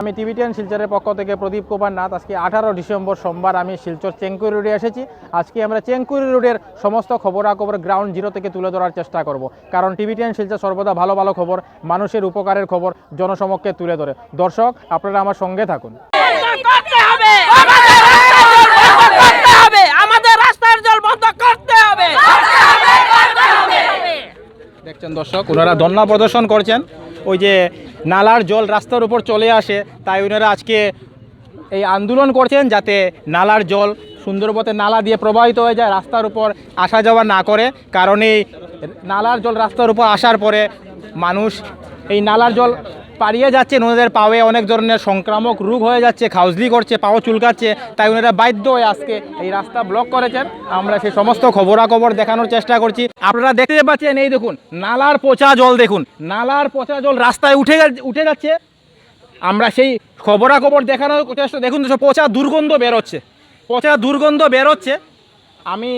আমি টিভিটিএন শিলচরের পক্ষ থেকে প্রদীপ কুমার নাথ। আজকে আঠারো ডিসেম্বর সোমবার আমি শিলচর চেঙ্কুরি রোডে এসেছি। আজকে আমরা চেঙ্কুরি রোডের সমস্ত খবরাখবর গ্রাউন্ড জিরো থেকে তুলে ধরার চেষ্টা করব। কারণ টিভিটিএন শিলচর সর্বদা ভালো ভালো খবর মানুষের উপকারের খবর জনসমক্ষে তুলে ধরে। দর্শক আপনারা আমার সঙ্গে থাকুন। আমাদের রাস্তার জল বন্ধ করতে হবে! আমাদের রাস্তার জল বন্ধ করতে হবে! দেখছেন দর্শক ওনারা ধর্ণা প্রদর্শন করছেন। ওই যে নালার জল রাস্তার উপর চলে আসে, তাই ওনারা আজকে এই আন্দোলন করছেন যাতে নালার জল সুন্দরবতে নালা দিয়ে প্রবাহিত হয়ে যায়, রাস্তার উপর আসা যাওয়া না করে। কারণ এই নালার জল রাস্তার উপর আসার পরে মানুষ এই নালার জল পাড়িয়ে যাচ্ছে ওনাদের পাওয়ে অনেক ধরনের সংক্রামক রোগ হয়ে যাচ্ছে, খাউজলি করছে, পাও চুলকাচ্ছে, তাই ওনারা বাধ্য হয়ে আজকে এই রাস্তা ব্লক করেছেন। আমরা সেই সমস্ত খবরাখবর দেখানোর চেষ্টা করছি। আপনারা দেখতে পাচ্ছেন, এই দেখুন, নালার পচা জল দেখুন, নালার পচা জল রাস্তায় উঠে উঠে যাচ্ছে। আমরা সেই খবরাখবর দেখানোর চেষ্টা, দেখুন পচা দুর্গন্ধ বেরোচ্ছে পচা দুর্গন্ধ বেরোচ্ছে আমি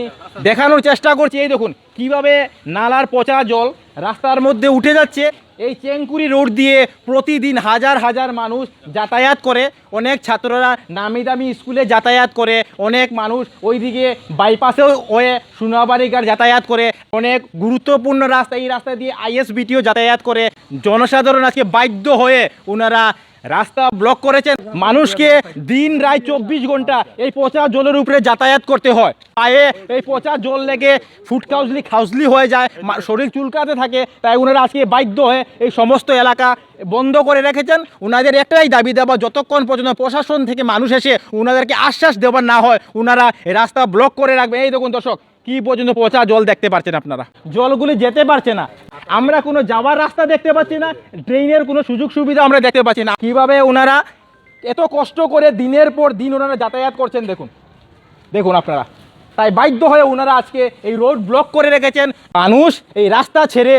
দেখানোর চেষ্টা করছি, এই দেখুন, কীভাবে নালার পচা জল রাস্তার মধ্যে উঠে যাচ্ছে। এই চেঙ্কুরি রোড দিয়ে প্রতিদিন হাজার হাজার মানুষ যাতায়াত করে। অনেক ছাত্ররা নামি দামি স্কুলে যাতায়াত করে। অনেক মানুষ ওইদিকে বাইপাসেও হয়ে সোনাবাড়িঘাট যাতায়াত করে। অনেক গুরুত্বপূর্ণ রাস্তা, এই রাস্তা দিয়ে আইএসবিটিও যাতায়াত করে। জনসাধারণ আজকে বাধ্য হয়ে ওনারা রাস্তা ব্লক করেছেন। মানুষকে দিন রায় চব্বিশ ঘণ্টা এই পচা জলের উপরে যাতায়াত করতে হয়। পায়ে এই পচা জল লেগে ফুড খাউসলি খাউসলি হয়ে যায় শরীর চুলকাতে থাকে, তাই ওনারা আজকে বাধ্য হয়ে এই সমস্ত এলাকা বন্ধ করে রেখেছেন। ওনাদের একটাই দাবি দেওয়া, যতক্ষণ পর্যন্ত প্রশাসন থেকে মানুষ এসে ওনাদেরকে আশ্বাস দেওয়া না হয় ওনারা রাস্তা ব্লক করে রাখবে। এই দেখুন দর্শক, কি পর্যন্ত পচা জল দেখতে পারছেন আপনারা? জলগুলি যেতে পারছে না। আমরা কোনো যাওয়ার রাস্তা দেখতে পাচ্ছি না ট্রেনের কোনো সুযোগ সুবিধা আমরা দেখতে পাচ্ছি না। কীভাবে ওনারা এত কষ্ট করে দিনের পর দিন ওনারা যাতায়াত করছেন দেখুন। দেখুন আপনারা। তাই বাধ্য হয়ে ওনারা আজকে এই রোড ব্লক করে রেখেছেন। মানুষ এই রাস্তা ছেড়ে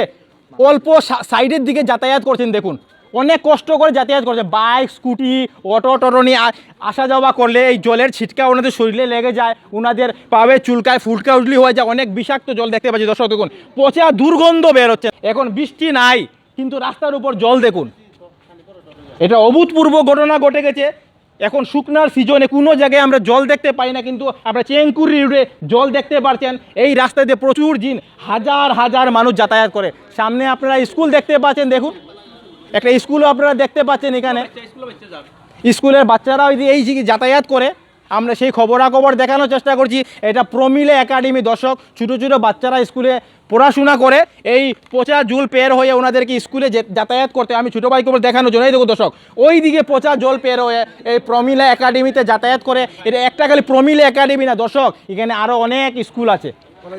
অল্প সাইডের দিকে যাতায়াত করছেন দেখুন। অনেক কষ্ট করে যাতায়াত করছে বাইক, স্কুটি, অটো, টটো নিয়ে আসা যাওয়া করলে এই জলের ছিটকা ওনাদের শরীরে লেগে যায়, ওনাদের পাবে চুলকায় ফুলকা উজলি হয়ে যায়, অনেক বিষাক্ত জল দেখতে পাচ্ছি। দর্শক, দেখুন, পচা দুর্গন্ধ বেরোচ্ছে এখন বৃষ্টি নাই, কিন্তু রাস্তার উপর জল দেখুন। এটা অভূতপূর্ব ঘটনা ঘটে গেছে। এখন শুকনার সিজনে কোনো জায়গায় আমরা জল দেখতে পাই না, কিন্তু আমরা চেঙ্কুরি রোডে জল দেখতে পারছেন। এই রাস্তায় দিয়ে প্রচুর জিন, হাজার হাজার মানুষ যাতায়াত করে। সামনে আপনারা স্কুল দেখতে পাচ্ছেন, দেখুন। একটা স্কুলও আপনারা দেখতে পাচ্ছেন এখানে। স্কুলের বাচ্চারা ওই এই যাতায়াত করে আমরা সেই খবরাখবর দেখানোর চেষ্টা করছি। এটা প্রমিলে একাডেমি দর্শক ছোটো ছোটো বাচ্চারা স্কুলে পড়াশোনা করে এই পচা জল পের হয়ে ওনাদেরকে স্কুলে যাতায়াত করতে আমি ছোটো ভাই খবর দেখানোর জন্য এই দেখুন দর্শক ওই দিকে পচা জল পের হয়ে এই প্রমিলা একাডেমিতে যাতায়াত করে। এটা একটা খালি প্রমিলা একাডেমি না দর্শক এখানে আরও অনেক স্কুল আছে।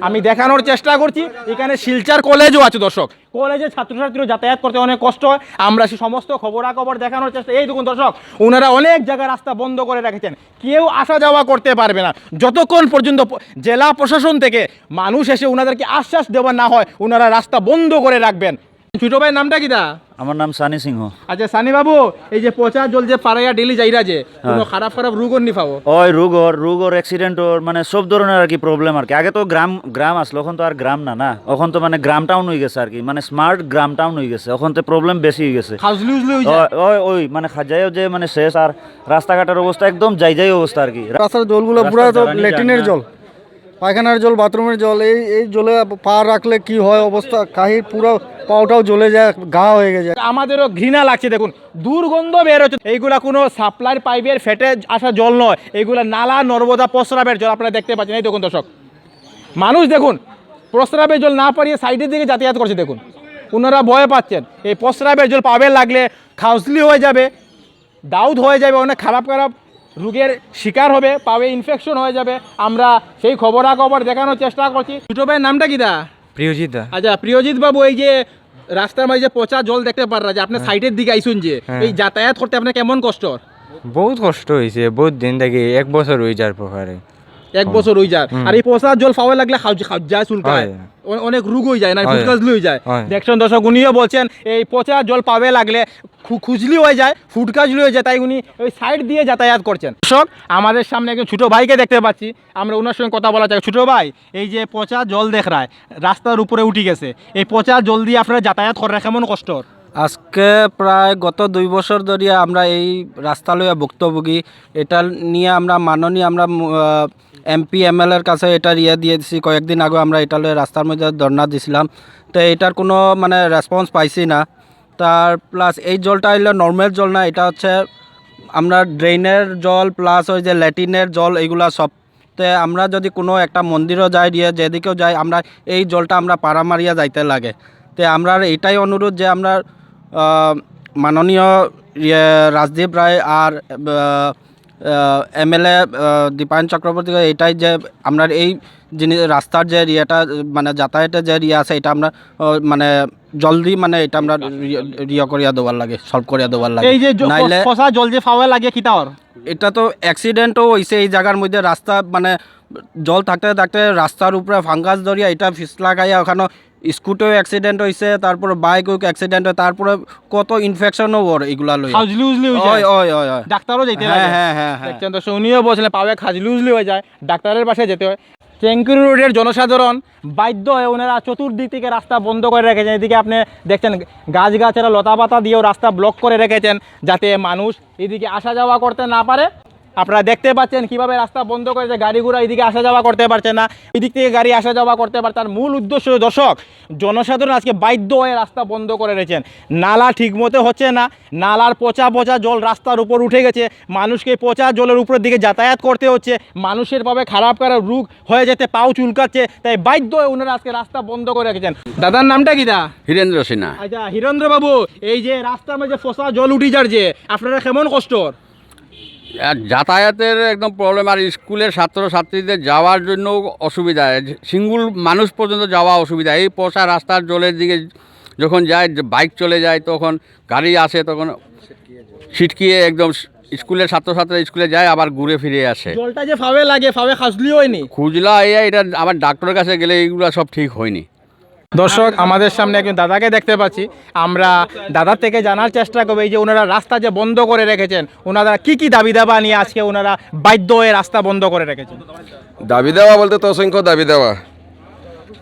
আমি দেখানোর চেষ্টা করছি, এখানে শিলচার কলেজও আছে দর্শক। কলেজে ছাত্রছাত্রীরা যাতায়াত করতে অনেক কষ্ট হয়, আমরা সে সমস্ত খবরাখবর দেখানোর চেষ্টা এই দেখুন দর্শক ওনারা অনেক জায়গায় রাস্তা বন্ধ করে রেখেছেন। কেউ আসা যাওয়া করতে পারবে না। যতক্ষণ পর্যন্ত জেলা প্রশাসন থেকে মানুষ এসে ওনাদেরকে আশ্বাস দেওয়া না হয় ওনারা রাস্তা বন্ধ করে রাখবেন। ছোটো ভাইয়ের নামটা কি দা? আমার নাম সানি সিংহ। আচ্ছা সানি বাবু এই যে পচা জল যে পাড়াইয়া ডেলি যাইরা যে কোনো খারাপ খারাপ রোগও নি পাবো? ওই রোগর রোগর অ্যাক্সিডেন্টর মানে সব ধরনের আর কি প্রবলেম আর কি। আগে তো গ্রাম গ্রাম আসলো এখন তো আর গ্রাম না না? এখন তো মানে গ্রাম টাউন হয়ে গেছে আর কি। মানে স্মার্ট গ্রাম টাউন হয়ে গেছে। এখন তো প্রবলেম বেশি হয়ে গেছে। হয়ে ওই- ওই মানে খাজাইও যে মানে শেষ আর রাস্তাঘাটের অবস্থা একদম যাই যাই অবস্থা আর কি। রাস্তার জলগুলো পুরো তো ল্যাট্রিনের জল। পায়খানার জল, বাথরুমের জল, এই এই জলে পা রাখলে কি হয় অবস্থা? কাহি পুরো পাওটাও জ্বলে যায় ঘা হয়ে গেছে। আমাদেরও ঘৃণা লাগছে, দেখুন। দুর্গন্ধ বের হচ্ছে। এইগুলা কোনো সাপ্লাই পাইপের ফেটে আসা জল নয়। এইগুলা নালা, নর্মদা, প্রস্রাবের জল আপনারা দেখতে পাচ্ছেন। এই দেখুন দর্শক, মানুষ দেখুন, প্রস্রাবের জল না পারিয়ে সাইডের দিকে যাতায়াত করছে, দেখুন। ওনারা ভয় পাচ্ছেন, এই প্রস্রাবের জল পাবে লাগলে খাউসলি হয়ে যাবে, দাউদ হয়ে যাবে, অনেক খারাপ খারাপ রোগের শিকার হবে পাবে ইনফেকশন হয়ে যাবে। আমরা সেই খবরাখবর দেখানোর চেষ্টা করছি। ছোটো ভাইয়ের নামটা কি দা? প্রিয়জিৎ দা। আচ্ছা প্রিয়জিৎ বাবু এই যে রাস্তার মাঝে পচা জল দেখতে পারা যে আপনার সাইডের দিকে আইসুন যে হ্যাঁ। এই যাতায়াত করতে আপনার কেমন কষ্ট? বহুত কষ্ট হয়েছে বহুত দিন থেকে এক বছর হয়ে যাওয়ার প্রকারে। এক বছর হয়ে যায়। আর এই পচা জল খাওয়া লাগলে যায় চুলকায়। অনেক রোগ হয়ে যায় না। ফুটকাজলি হয়ে যায়। দেখছেন দর্শক উনিও বলছেন এই পচা জল পাবে লাগলে খুজলি হয়ে যায় ফুটকাজলি হয়ে যায়। তাই উনি ওই সাইড দিয়ে যাতায়াত করছেন। দর্শক আমাদের সামনে একজন ছোটো ভাইকে দেখতে পাচ্ছি। আমরা ওনার সঙ্গে কথা বলা চাই। ছোটো ভাই এই যে পচা জল দেখ রায় রাস্তার উপরে উঠে গেছে। এই পচা জল দিয়ে আপনারা যাতায়াত করেন কেমন কষ্ট? আজকে প্রায় গত দুই বছর ধরে আমরা এই রাস্তা লইয়া ভুক্তভোগী। এটা নিয়ে আমরা মাননীয় আমরা এমপি, এমএলএর কাছে এটা ইয়ে দিয়ে দিছি। কয়েকদিন আগে আমরা এটা লইয়া রাস্তার মধ্যে ধর্ণা দিছিলাম। তো এটার কোনো মানে রেসপন্স পাইছি না। তার প্লাস এই জলটা হইল নর্মাল জল না, এটা হচ্ছে আমরা ড্রেনের জল প্লাস ওই যে ল্যাটিনের জল এইগুলা সব। তে আমরা যদি কোনো একটা মন্দিরও যাই, দিয়ে যেদিকেও যাই, আমরা এই জলটা আমরা পাড়া মারিয়া যাইতে লাগে। তে আমরা এটাই অনুরোধ যে আমরা মাননীয় ইয়ে রাজদীপ রায় আর এমএলএ দীপায়ন চক্রবর্তী এটাই যে আমরা এই জিনিস রাস্তার যে ইয়েটা মানে যাতায়াতের যে ইয়ে আছে এটা আমরা মানে জলদি মানে এটা আমরা ইয়ে করিয়া দেওয়ার লাগে সলভ করিয়া দেওয়ার লাগে। এই যে নাইলে ফসা জল যে ফাওয়া লাগে কিতাওর এটা তো অ্যাক্সিডেন্টও হয়েছে এই জায়গার মধ্যে রাস্তা মানে জল থাকতে থাকতে রাস্তার উপরে ফাঙ্গাস ধরিয়া এটা ফিসলা গাইয়া ওখানে স্কুটিও অ্যাক্সিডেন্ট হয়েছে তারপরে বাইকও অ্যাক্সিডেন্ট হয় তারপরে কত ইনফেকশনও ওর এগুলা লই খাজলি উজলি হয়ে যায় ওই ওই ওই। ডাক্তারও যেতে হ্যাঁ লাগে। হ্যাঁ হ্যাঁ হ্যাঁ। দেখছেন তো উনিও বলছিলেন পাবে খাজলি উজলি হয়ে যায় ডাক্তারের পাশে যেতে হয়। ট্যাঙ্কুরি রোডের জনসাধারণ বাধ্য হয়ে ওনারা চতুর্দিক থেকে রাস্তা বন্ধ করে রেখেছেন। এদিকে আপনি দেখছেন গাছ গাছেরা লতা পাতা দিয়েও রাস্তা ব্লক করে রেখেছেন যাতে মানুষ এদিকে আসা যাওয়া করতে না পারে। আপনারা দেখতে পাচ্ছেন কীভাবে রাস্তা বন্ধ করেছে গাড়ি ঘোড়া এদিকে আসা যাওয়া করতে পারছে না এদিক থেকে গাড়ি আসা যাওয়া করতে পারছে তার মূল উদ্দেশ্য দর্শক জনসাধারণ আজকে বাধ্য হয়ে রাস্তা বন্ধ করে রেখেছেন। নালা ঠিকমতো হচ্ছে না নালার পচা পচা জল রাস্তার উপর উঠে গেছে মানুষকে পচা জলের উপরের দিকে যাতায়াত করতে হচ্ছে মানুষের পাবে খারাপ খারাপ রোগ হয়ে যেতে পাও চুলকাচ্ছে তাই বাধ্য হয়ে ওনারা আজকে রাস্তা বন্ধ করে রেখেছেন। দাদার নামটা কি দা? হীরেন্দ্র সিনহা। আচ্ছা হিরেন্দ্র বাবু এই যে রাস্তার মধ্যে ফসা জল উঠি যার যে আপনারা কেমন কষ্ট? আর যাতায়াতের একদম প্রবলেম আর স্কুলের ছাত্রছাত্রীদের যাওয়ার জন্য অসুবিধা। সিঙ্গুল মানুষ পর্যন্ত যাওয়া অসুবিধা। এই পচা রাস্তার জলের দিকে যখন যায় বাইক চলে যায় তখন গাড়ি আসে তখন ছিটকিয়ে একদম স্কুলের ছাত্রছাত্রী স্কুলে যায় আবার ঘুরে ফিরে আসে। জলটা যে ফাবে লাগে ফাবে খাসলি হয়নি। খুঁজলা এটা আবার ডাক্তারের কাছে গেলে এইগুলো সব ঠিক হয়নি। দর্শক, আমাদের সামনে একজন দাদাকে দেখতে পাচ্ছি। আমরা দাদার থেকে জানার চেষ্টা করব, এই যে ওনারা রাস্তা যে বন্ধ করে রেখেছেন, ওনারা কি কি দাবি দাবা নিয়ে আজকে ওনারা বাধ্য হয়ে রাস্তা বন্ধ করে রেখেছেন? দাবি দেওয়া বলতে তো অসংখ্য দাবি দেওয়া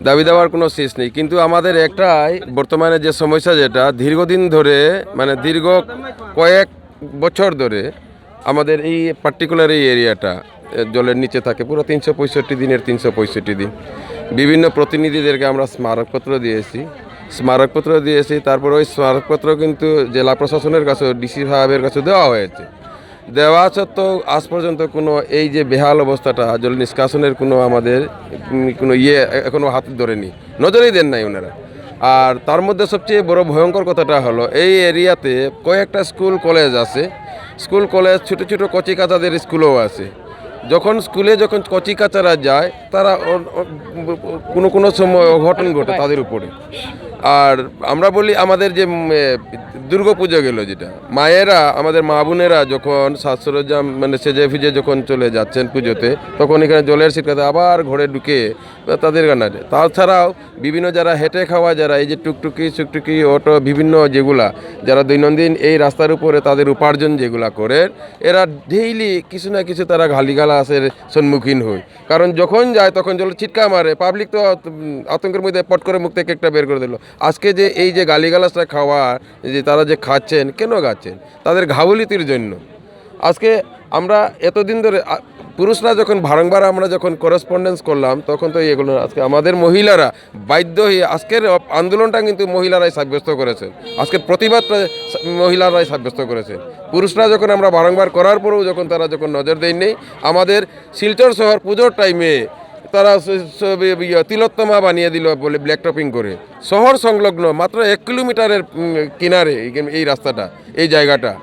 দাবি দেওয়ার কোনো শেষ নেই। কিন্তু আমাদের একটাই বর্তমানে যে সমস্যা যেটা, দীর্ঘদিন ধরে মানে দীর্ঘ কয়েক বছর ধরে আমাদের এই পার্টিকুলার এই এরিয়াটা জলের নিচে থাকে। পুরো তিনশো পঁয়ষট্টি দিনের তিনশো পঁয়ষট্টি দিন। বিভিন্ন প্রতিনিধিদেরকে আমরা স্মারকপত্র দিয়েছি। স্মারকপত্র দিয়েছি, তারপর ওই স্মারকপত্র কিন্তু জেলা প্রশাসনের কাছে, ডিসি সাহেবের কাছে দেওয়া হয়েছে। দেওয়া সত্ত্বেও আজ পর্যন্ত কোনো এই যে বেহাল অবস্থাটা, জল নিষ্কাশনের কোনো আমাদের কোনো ইয়ে এখনও হাতে ধরেনি। নজরেই দেন নাই ওনারা। আর তার মধ্যে সবচেয়ে বড় ভয়ঙ্কর কথাটা হলো, এই এরিয়াতে কয়েকটা স্কুল, কলেজ আছে। স্কুল, কলেজ, ছোটো ছোটো কচি কাচাদের স্কুলও আছে। যখন স্কুলে যখন কচিকাচারা যায় তারা কোনো কোনো সময় অঘটন ঘটে তাদের উপরে। আর আমরা বলি আমাদের যে দুর্গা পুজো গেল যেটা। মায়েরা, আমাদের মা বোনেরা যখন সাজ সরঞ্জাম মানে সেজে ফিজে যখন চলে যাচ্ছেন পুজোতে, তখন এখানে জলের শীতকাতে আবার ঘরে ঢুকে তাদের গানারে তাছাড়াও বিভিন্ন যারা হেঁটে খাওয়া, যারা এই যে টুকটুকি, চুকটুকি, অটো, বিভিন্ন যেগুলা, যারা দৈনন্দিন এই রাস্তার উপরে তাদের উপার্জন যেগুলা করে, এরা ডেইলি কিছু না কিছু তারা গালিগালাসের সম্মুখীন হয়। কারণ যখন যায়, তখন জল ছিটকা মারে। পাবলিক তো আতঙ্কের মধ্যে পট করে মুখ থেকে একটা বের করে দিল। আজকে যে এই যে গালিগালাসটা খাওয়া যে তারা যে খাচ্ছেন, কেন খাচ্ছেন? তাদের ঘাবলিতির জন্য। আজকে আমরা এতদিন ধরে পুরুষরা যখন বারংবার আমরা যখন করেসপন্ডেন্স করলাম, তখন তো এগুলো আজকে আমাদের মহিলারা বাধ্য হয়ে আজকের আন্দোলনটা কিন্তু মহিলারাই সাব্যস্ত করেছেন আজকের প্রতিবাদটা মহিলারাই সাব্যস্ত করেছেন পুরুষরা যখন আমরা বারংবার করার পরেও যখন তারা যখন নজর দেয়নি, আমাদের শিলচর শহর পুজোর টাইমে তারা স- ইয়ে তিলোত্তমা বানিয়ে দিল বলে ব্ল্যাক টপিং করে। শহর সংলগ্ন মাত্র এক কিলোমিটারের কিনারে এই- রাস্তাটা এই জায়গাটা।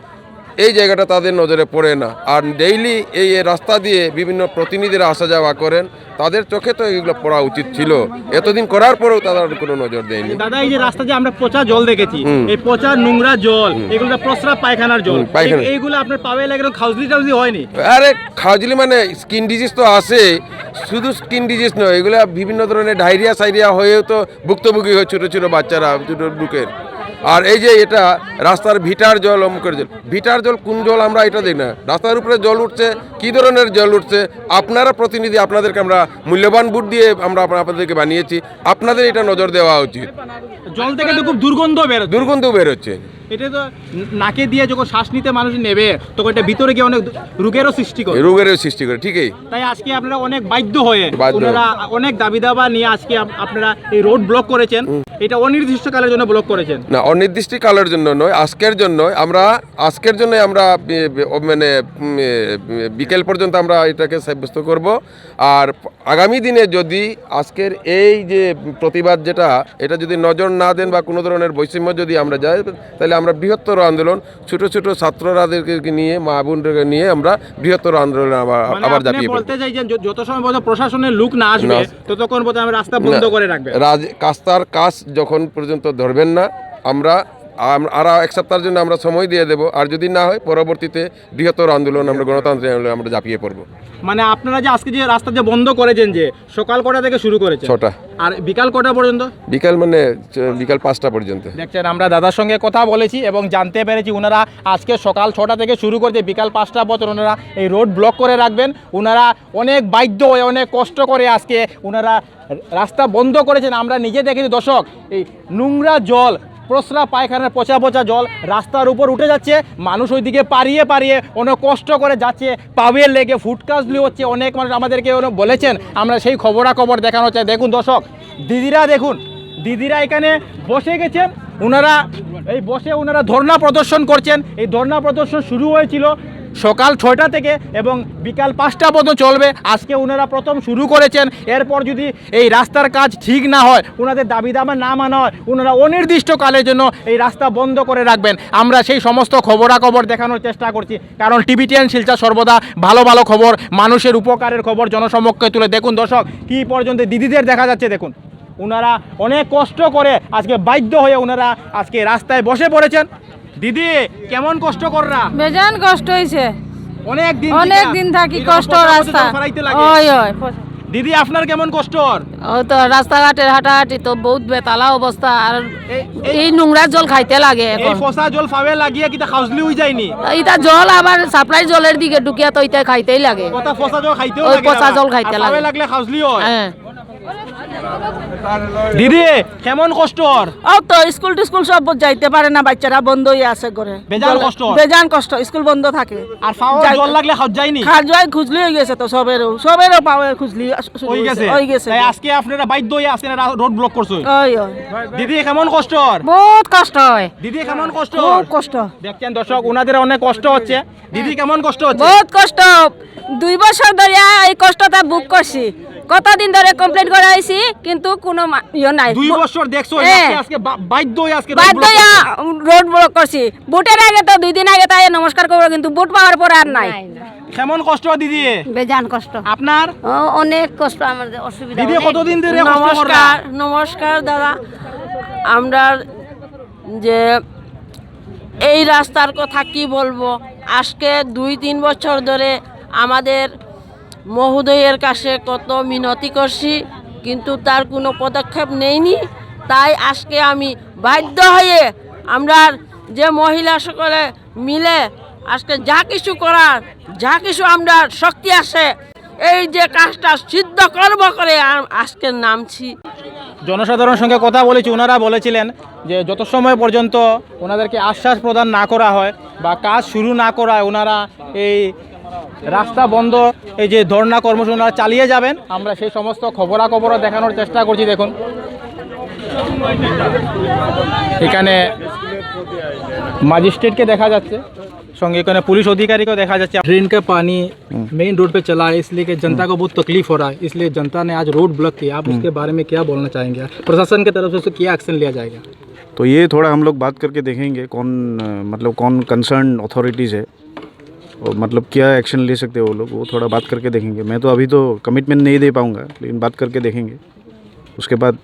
এই জায়গাটা তাদের নজরে পড়ে না। আর ডেইলি এই রাস্তা দিয়ে বিভিন্ন প্রতিনিধিরা আসা যাওয়া করেন। তাদের চোখে তো এগুলো পড়া উচিত ছিল। এতদিন করার পরেও তারা কোনো নজর দেয়নি। দাদা এই যে রাস্তা যে আমরা পচা জল দেখেছি। এই পচা নোংরা জল এগুলো প্রস্রাব পায়খানার জল। পায়খানা। এইগুলো আপনার পাবে লাগে খাউজলি টাউজলি হয়নি? আরে খাওয়াজলি মানে স্কিন ডিজিজ তো আছে শুধু স্কিন ডিজিজ নয়, এগুলো বিভিন্ন ধরনের ডায়রিয়া সাইরিয়া হয়েও তো ভুক্তভোগী হয় ছোটো ছোটো বাচ্চারা ছোটো বুকের। আর এই যে এটা রাস্তার ভিটার জল অমুকের জল। ভিটার জল কোন জল আমরা এটা দেখি না। রাস্তার উপরে জল উঠছে কি ধরনের জল উঠছে? আপনারা প্রতিনিধি আপনাদেরকে আমরা মূল্যবান বুট দিয়ে আমরা আপনাদেরকে বানিয়েছি। আপনাদের এটা নজর দেওয়া উচিত। জল থেকে তো খুব দুর্গন্ধ বের দুর্গন্ধ বেরোচ্ছে। এটা তো নাকে দিয়ে যখন শ্বাস নিতে মানুষ নেবে তখন এটা ভিতরে গিয়ে অনেক রোগেরও সৃষ্টি করে। রোগেরও সৃষ্টি করে ঠিকই। তাই আজকে আপনারা অনেক বাধ্য হয়ে। ওনারা অনেক দাবি দাবা নিয়ে আজকে আপনারা এই রোড ব্লক করেছেন। এটা অনির্দিষ্টকালের জন্য ব্লক করেছেন। না অনির্দিষ্টকালের জন্য নয় আজকের জন্য আমরা আজকের জন্য আমরা মানে বিকেল পর্যন্ত আমরা এটাকে সাব্যস্ত করব। আর আগামী দিনে যদি আজকের এই যে প্রতিবাদ যেটা এটা যদি নজর না দেন বা কোনো ধরনের বৈষম্য যদি আমরা যাই তাহলে আমরা বৃহত্তর আন্দোলন ছোট ছোট ছাত্ররাদেরকে নিয়ে মা বোনদেরকে নিয়ে আমরা বৃহত্তর আন্দোলন আবার মানে আবার আপনি বলতে চাইছেন যত সময় পর্যন্ত প্রশাসনের লোক না আসবে ততক্ষণ পর্যন্ত আমি রাস্তা বন্ধ করে রাখবেন। রাজ কাস্তার কাজ যখন পর্যন্ত ধরবেন না আমরা আরও এক সপ্তাহের জন্য আমরা সময় দিয়ে দেব। আর যদি না হয় পরবর্তীতে বৃহত্তর আন্দোলন আমরা গণতান্ত্রিক আন্দোলন আমরা ঝাঁপিয়ে পড়ব। মানে আপনারা যে আজকে যে রাস্তা যে বন্ধ করেছেন যে সকাল কটা থেকে শুরু করেছেন? ছটা। আর বিকাল কটা পর্যন্ত? বিকাল মানে বিকাল পাঁচটা পর্যন্ত। দেখছেন আমরা দাদার সঙ্গে কথা বলেছি এবং জানতে পেরেছি ওনারা আজকে সকাল ছটা থেকে শুরু করছে বিকাল পাঁচটা পর্যন্ত ওনারা এই রোড ব্লক করে রাখবেন। ওনারা অনেক বাধ্য হয়ে অনেক কষ্ট করে আজকে ওনারা রাস্তা বন্ধ করেছেন। আমরা নিজে দেখেছি দর্শক এই নোংরা জল প্রস্রাব পায়খানার পচা পচা জল রাস্তার উপর উঠে যাচ্ছে। মানুষ ওইদিকে পারিয়ে পারিয়ে অনেক কষ্ট করে যাচ্ছে। পাবে লেগে ফুটকাজলি হচ্ছে। অনেক মানুষ আমাদেরকে বলেছেন। আমরা সেই খবরাখবর দেখানো চাই। দেখুন দর্শক, দিদিরা দেখুন, দিদিরা এখানে বসে গেছেন। ওনারা এই বসে ওনারা ধর্ণা প্রদর্শন করছেন। এই ধর্ণা প্রদর্শন শুরু হয়েছিল সকাল ছয়টা থেকে এবং বিকাল পাঁচটা পর্যন্ত চলবে। আজকে ওনারা প্রথম শুরু করেছেন। এরপর যদি এই রাস্তার কাজ ঠিক না হয় ওনাদের দাবি দাবা না মানা হয় ওনারা অনির্দিষ্টকালের জন্য এই রাস্তা বন্ধ করে রাখবেন। আমরা সেই সমস্ত খবরাখবর দেখানোর চেষ্টা করছি। কারণ টিভি টেন শিলচর সর্বদা ভালো ভালো খবর, মানুষের উপকারের খবর জনসমক্ষে তুলে দেখুন। দর্শক, কি পর্যন্ত দিদিদের দেখা যাচ্ছে দেখুন। ওনারা অনেক কষ্ট করে আজকে বাধ্য হয়ে ওনারা আজকে রাস্তায় বসে পড়েছেন। দিদি কেমন কষ্ট কররা? বেজান কষ্ট হয়েছে অনেক দিন অনেক দিন থাকি কষ্ট রাস্তা। ওই ওই দিদি আপনার কেমন কষ্ট? ও তো রাস্তাঘাটের হাঁটাহাঁটি তো বহুত বেতালা অবস্থা। আর এই- নোংরা জল খাইতে লাগে এখন। ফসা জল ফাবে লাগিয়ে কিটা খাউজলি হয়ে যায়নি? এটা জল আবার সাপ্লাই জলের দিকে ঢুকিয়া তো এটা খাইতেই লাগে। কথা ফসা জল খাইতেও লাগে পচা জল খাইতে লাগে। ফাবে লাগলে খাউজলি হয়। হ্যাঁ। দিদি কেমন কষ্ট? ও তো স্কুল টিস্কুল সব যাইতে পারে না বাচ্চারা বন্ধ হয়ে আছে ঘরে। বেজান কষ্ট বেজান কষ্ট স্কুল বন্ধ থাকে। আর জল লাগলে খাওয়া যায়নি? জয় খুঁজলি হয়ে গেছে তো সবেরও। পাওয়ার খুঁজলি হয়ে গেছে। হয়ে গেছে। তাই আজকে আপনারা বাধ্য হয়ে আজকে রোড ব্লক করছ। ওই ওই। দিদি কেমন কষ্ট ওর? বহুত কষ্ট হয়। দিদি কেমন কষ্ট খুব কষ্ট। দেখছেন দর্শক ওনাদের অনেক কষ্ট হচ্ছে। দিদি কেমন কষ্ট হচ্ছে? বহুত কষ্ট। দুই বছর ধরে এই কষ্টটা বুক করছি। কতদিন ধরে কমপ্লেন করা হয়েছি কিন্তু কোনো মা- ইয়ে নাই। দুই বছর দেখছ। আজকে বাধ্য আজকে বাধ্য রোড ব্লক করছি। বুটের আগে তো দুই দিন আগে তাই নমস্কার করব কিন্তু বুট পাওয়ার পরে আর নাই। কেমন কষ্ট দিদি? বেজান কষ্ট। আপনার? অনেক কষ্ট আমাদের অসুবিধা দিদি কতদিন ধরে নমস্কার নমস্কার দাদা। আমরা যে এই রাস্তার কথা কি বলব? আজকে দুই তিন বছর ধরে আমাদের মহোদয়ের কাছে কত মিনতি করছি, কিন্তু তার কোনো পদক্ষেপ নেইনি। তাই আজকে আমি বাধ্য হয়ে আমরা যে মহিলা সকলে মিলে আজকে যা কিছু করার, যা কিছু আমরা শক্তি আছে, এই যে কাজটা সিদ্ধ করব করে আজকে নামছি। জনসাধারণের সঙ্গে কথা বলেছি ওনারা বলেছিলেন যে যত সময় পর্যন্ত ওনাদেরকে আশ্বাস প্রদান না করা হয় বা কাজ শুরু না করা হয় ওনারা এই রাস্তা বন্ধ এই যে ধর্ণা কর্মসূচি ওনারা চালিয়ে যাবেন আমরা সেই সমস্ত খবরাখবরও দেখানোর চেষ্টা করছি দেখুন এখানে ম্যাজিস্ট্রেটকে দেখা যাচ্ছে সঙ্গে এখানে पुलिस अधिकारी को देखा जाता है ट्रेन का पानी मेन रोड पे चला है इसलिए कि जनता को बहुत तकलीफ हो रहा है इसलिए जनता ने आज रोड ब्लॉक किया आप उसके बारे में क्या बोलना चाहेंगे प्रशासन की तरफ से उससे क्या एक्शन लिया जाएगा तो ये थोड़ा हम लोग बात करके देखेंगे कौन अ, मतलब कौन कंसर्न अथॉरिटीज़ है और मतलब क्या एक्शन ले सकते हैं वो लोग? वो थोड़ा बात करके देखेंगे। मैं तो अभी तो कमिटमेंट नहीं दे पाऊँगा लेकिन बात करके देखेंगे। उसके बाद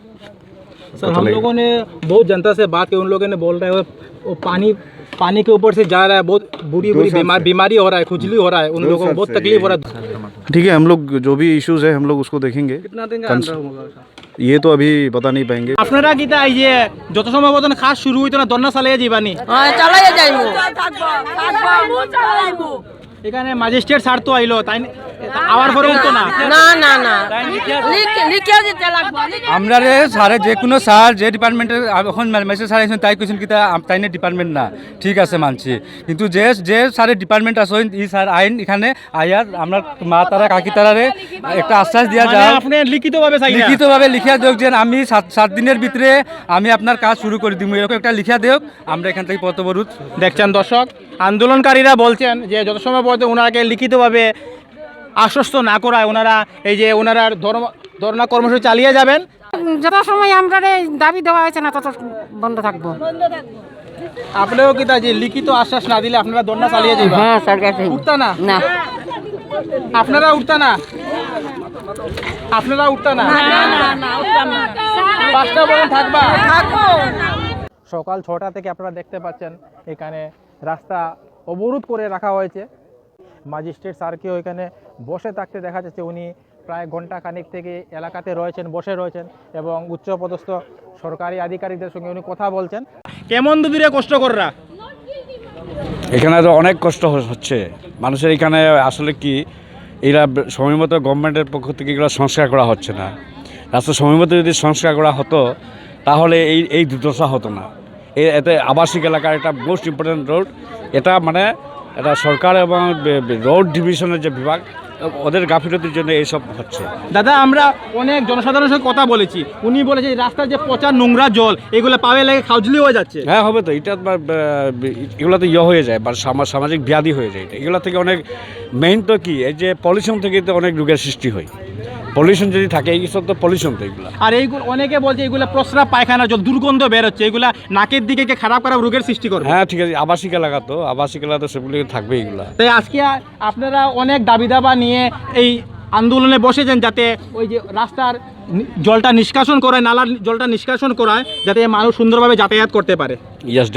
सर हम लोगों ने बहुत जनता से बात की उन लोगों ने बोल रहे हैं वो पानी पानी के ऊपर से जा रहा है बहुत बुरी बुरी बीमार बीमारी हो रहा है खुजली हो रहा है उन लोगों को बहुत तकलीफ़ हो रहा है। ठीक है हम लोग जो भी इश्यूज़ है हम लोग उसको देखेंगे। कितना दिन होगा ये तो अभी बता नहीं पाएंगे আপনারা কি তাই যে যত সময় মতন কাজ শুরু হইতো না দন্না চালিয়ে যাবানি হ্যাঁ চালাই যাইব এখানে ম্যাজিস্ট্রেট স্যার তো আইলো তাই আওয়ার পরে উঠতো না। না না না। লিখ- দিতে লাগবো। আমরা রে স্যারে যে কোনো স্যার যে ডিপার্টমেন্টের এখন মেসেজ স্যার আইসেন তাই কৈছেন কিতা তাই না ডিপার্টমেন্ট না। ঠিক আছে মানছি। কিন্তু যে যে স্যারের ডিপার্টমেন্ট আছে ই স্যার আইন এখানে আয়ার আমরা মা তারা কাকি তারারে একটা আশ্বাস দিয়া মানে যায় আপনি লিখিত ভাবে চাই লিখিতভাবে লিখিয়া দেওক যে আমি সাত সাত দিনের ভিতরে আমি আপনার কাজ শুরু করে দিব। এরকম একটা লিখিয়া দেওক আমরা এখান থেকে পথবরোধ। দেখছেন দর্শক আন্দোলনকারীরা বলছেন যে যত সময় পর্যন্ত ওনাকে লিখিতভাবে আশ্বস্ত না করায় ওনারা এই যে ওনারা ধর্ম ধর্ণা কর্মসূচি চালিয়ে যাবেন। যত সময় আমরা দাবি দেওয়া হয়েছে না তত বন্ধ থাকব। আপনিও কি তা যে লিখিত আশ্বাস না দিলে আপনারা ধর্ণা চালিয়ে যাবেন হ্যাঁ সরকার উঠতা না? না। আপনারা উঠতা না? আপনারা উঠতা না? পাঁচটা পর্যন্ত থাকবা। সকাল ছটা থেকে আপনারা দেখতে পাচ্ছেন এখানে রাস্তা অবরোধ করে রাখা হয়েছে। ম্যাজিস্ট্রেট স্যারকেও এখানে বসে থাকতে দেখা যাচ্ছে। উনি প্রায় ঘণ্টা খানিক থেকে এলাকাতে রয়েছেন, বসে রয়েছেন এবং উচ্চপদস্থ সরকারি আধিকারিকদের সঙ্গে উনি কথা বলছেন। কেমন দূরে কষ্ট কররা? এখানে তো অনেক কষ্ট হচ্ছে। মানুষের এখানে আসলে কি, এরা সময় মতো গভর্নমেন্টের পক্ষ থেকে এগুলো সংস্কার করা হচ্ছে না। রাস্তা সময় মতো যদি সংস্কার করা হতো, তাহলে এই এই দুর্দশা হতো না। এতে আবাসিক এলাকার একটা মোস্ট ইম্পর্টেন্ট রোড এটা মানে এটা সরকার এবং রোড ডিভিশনের যে বিভাগ ওদের গাফিলতির জন্য এইসব হচ্ছে। দাদা আমরা অনেক জনসাধারণের সঙ্গে কথা বলেছি। উনি বলেছে রাস্তায় রাস্তার যে পচা নোংরা জল এগুলো পাবে লাগে খাউজলি হয়ে যাচ্ছে। হ্যাঁ হবে তো। এটা এগুলো তো ইয়ে হয়ে যায় বা সামা- সামাজিক ব্যাধি হয়ে যায়। এটা এগুলো থেকে অনেক মেইন তো কি এই যে পলিউশন থেকে তো অনেক রোগের সৃষ্টি হয়। পলিউশন যদি থাকে এই সব তো পলিউশন তো এগুলো। আর এইগুলো অনেকে বলছে এগুলো প্রস্রাব পায়খানা জল দুর্গন্ধ বের হচ্ছে এগুলা নাকের দিকে গিয়ে খারাপ খারাপ রোগের সৃষ্টি করবে। হ্যাঁ ঠিক আছে আবাসিক এলাকা তো আবাসিক এলাকা তো সেগুলি থাকবে এগুলা। তাই আজকে আপনারা অনেক দাবি দাবা নিয়ে এই আন্দোলনে বসেছেন যাতে ওই যে রাস্তার জলটা নিষ্কাশন করায় নালার জলটা নিষ্কাশন করায় যাতে মানুষ সুন্দরভাবে যাতায়াত করতে পারে।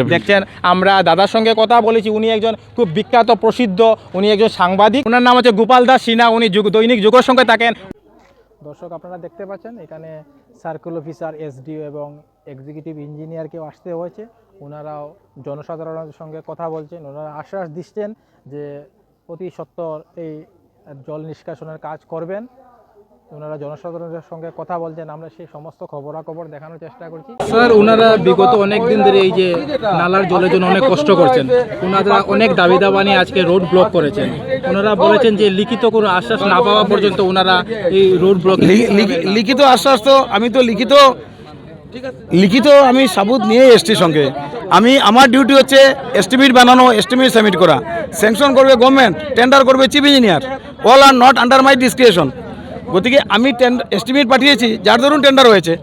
দেখছেন আমরা দাদার সঙ্গে কথা বলেছি উনি একজন খুব বিখ্যাত প্রসিদ্ধ উনি একজন সাংবাদিক। ওনার নাম হচ্ছে গোপাল দাস সিনহা উনি যুগ- দৈনিক যুগের সঙ্গে থাকেন। দর্শক, আপনারা দেখতে পাচ্ছেন, এখানে সার্কেল অফিসার, এসডিও এবং এক্সিকিউটিভ ইঞ্জিনিয়ারকেও আসতে হয়েছে। ওনারাও জনসাধারণের সঙ্গে কথা বলছেন ওনারা আশ্বাস দিচ্ছেন যে অতি সত্তর এই জল নিষ্কাশনের কাজ করবেন। ওনারা জনসাধারণের সঙ্গে কথা বলছেন আমরা সেই সমস্ত খবরাখবর দেখানোর চেষ্টা করছি। স্যার ওনারা বিগত অনেক দিন ধরে এই যে নালার জলের জন্য অনেক কষ্ট করছেন ওনারা অনেক দাবি দাবা নিয়ে আজকে রোড ব্লক করেছেন। ওনারা বলেছেন যে লিখিত কোনো আশ্বাস না পাওয়া পর্যন্ত ওনারা এই রোড ব্লক লিখিত আশ্বাস তো আমি তো লিখিত লিখিত আমি সাবুত নিয়ে এসছি সঙ্গে। আমি আমার ডিউটি হচ্ছে এস্টিমেট বানানো এস্টিমেট সাবমিট করা। স্যাংশন করবে গভর্নমেন্ট টেন্ডার করবে chief engineer all are not under my description গতিকে আমি এস্টিমেট পাঠিয়েছি যার ধরুন টেন্ডার হয়েছে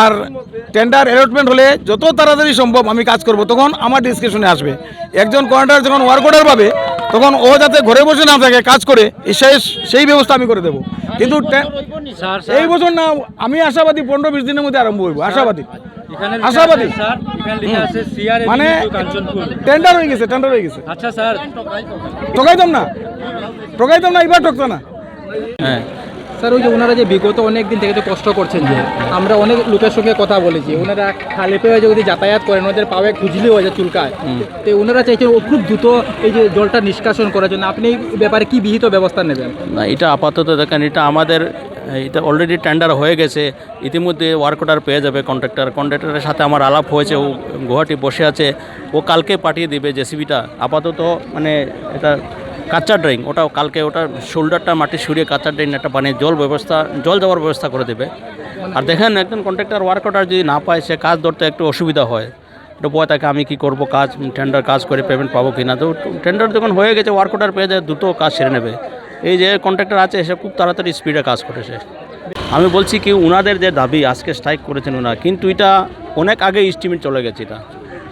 আর টেন্ডার অ্যালটমেন্ট হলে যত তাড়াতাড়ি সম্ভব আমি কাজ করব তখন আমার ডিসক্রিপশনে আসবে। একজন কন্ট্রাক্টর যখন ওয়ার্ক অর্ডার পাবে তখন ও যাতে ঘরে বসে না থাকে কাজ করে এই শেষ সেই ব্যবস্থা আমি করে দেবো। কিন্তু এই বছর না আমি আশাবাদী পনেরো বিশ দিনের মধ্যে আরম্ভ হইব আশাবাদী। আশাবাদী। মানে টেন্ডার হয়ে গেছে টেন্ডার হয়ে গেছে। আচ্ছা স্যার ঠকাইতাম না। ঠকাইতাম না এবার ঠকতো না। স্যার ওই যে ওনারা যে বিগত অনেক দিন থেকে যে কষ্ট করছেন যে আমরা অনেক লোকের সঙ্গে কথা বলেছি ওনারা খালি পেয়ে যদি যাতায়াত করেন ওদের পাওয়ে খুঁজলি হয়ে যায় চুলকায়। তো ওনারা চাইছেন ও খুব দ্রুত এই যে জলটা নিষ্কাশন করার জন্য। আপনি এই ব্যাপারে কি বিহিত ব্যবস্থা নেবেন? না এটা আপাতত দেখেন এটা আমাদের এটা অলরেডি টেন্ডার হয়ে গেছে ইতিমধ্যে ওয়ার্ক অর্ডার পেয়ে যাবে কন্ট্রাক্টর কন্ট্রাক্টরের সাথে আমার আলাপ হয়েছে ও গুয়াহাটি বসে আছে ও কালকে পাঠিয়ে দিবে জেসিবিটা আপাতত মানে এটা কাঁচা ড্রেন, ওটা কালকে ওটা শোল্ডারটা মাটি সরিয়ে কাঁচা ড্রেন, একটা বানিয়ে জল ব্যবস্থা, জল দেওয়ার ব্যবস্থা করে দেবে। আর দেখেন একজন কন্ট্রাক্টর ওয়ার্ক অর্ডার যদি না পায়, সে কাজ ধরতে একটু অসুবিধা হয়। এটা ভয় তাকে, আমি কি করব কাজ? টেন্ডার কাজ করে পেমেন্ট পাবো কি না তো টেন্ডার যখন হয়ে গেছে ওয়ার্ক অর্ডার পেয়ে যায়, দ্রুত কাজ সেরে নেবে। এই যে কন্ট্রাক্টর আছে, সে খুব তাড়াতাড়ি স্পিডে কাজ করেছে আমি বলছি কি ওনাদের যে দাবি, আজকে স্ট্রাইক করেছেন ওনারা কিন্তু এটা অনেক আগে ইস্টিমেট চলে গেছে এটা।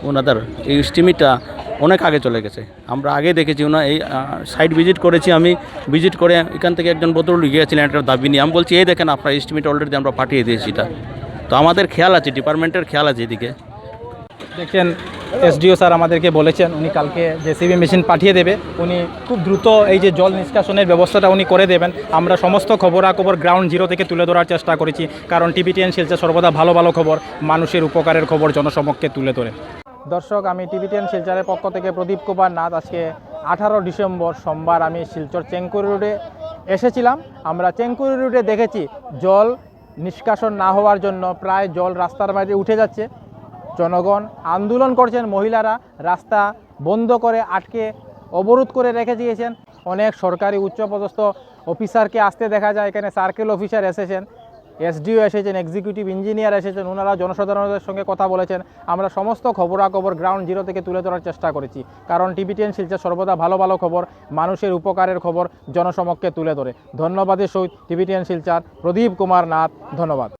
ওনাদের এই ইস্টিমেটটা অনেক আগে চলে গেছে। আমরা আগে দেখেছি ওনা এই সাইট ভিজিট করেছি আমি। ভিজিট করে এখান থেকে একজন ভদ্রলোক গিয়েছিলেন, একটা দাবি নিয়ে আমি বলছি, এই দেখেন, আপনার এস্টিমেট অলরেডি আমরা পাঠিয়ে দিয়েছি এটা। তো আমাদের খেয়াল আছে, ডিপার্টমেন্টের খেয়াল আছে এদিকে। দেখছেন এসডিও স্যার আমাদেরকে বলেছেন, উনি কালকে জেসিবি মেশিন পাঠিয়ে দেবে। উনি খুব দ্রুত এই যে জল নিষ্কাশনের ব্যবস্থাটা উনি করে দেবেন। আমরা সমস্ত খবরাখবর গ্রাউন্ড জিরো থেকে তুলে ধরার চেষ্টা করেছি, কারণ টিভিটিএন শিলচর সর্বদা ভালো ভালো খবর, মানুষের উপকারের খবর জনসমক্ষে তুলে ধরে। দর্শক, আমি টিভিটিএন শিলচরের পক্ষ থেকে প্রদীপ কুমার নাথ। আজকে আঠারো ডিসেম্বর সোমবার আমি শিলচর চেঙ্কুরি রোডে এসেছিলাম। আমরা চেঙ্কুরি রোডে দেখেছি, জল নিষ্কাশন না হওয়ার জন্য প্রায় জল রাস্তার বাইরে উঠে যাচ্ছে। জনগণ আন্দোলন করছেন, মহিলারা রাস্তা বন্ধ করে আটকে অবরোধ করে রেখে দিয়েছেন। অনেক সরকারি উচ্চপদস্থ অফিসারকে আসতে দেখা যায়, এখানে সার্কেল অফিসার এসেছেন। এসডিও এসেছেন এক্সিকিউটিভ ইঞ্জিনিয়ার এসেছেন ওনারা জনসাধারণের সঙ্গে কথা বলেছেন। আমরা সমস্ত খবরাখবর গ্রাউন্ড জিরো থেকে তুলে ধরার চেষ্টা করেছি। কারণ টিভিটিএন শিলচর সর্বদা ভালো ভালো খবর, মানুষের উপকারের খবর জনসমক্ষে তুলে ধরে। ধন্যবাদের সহিত টিবিটিএন শিলচার, প্রদীপ কুমার নাথ, ধন্যবাদ।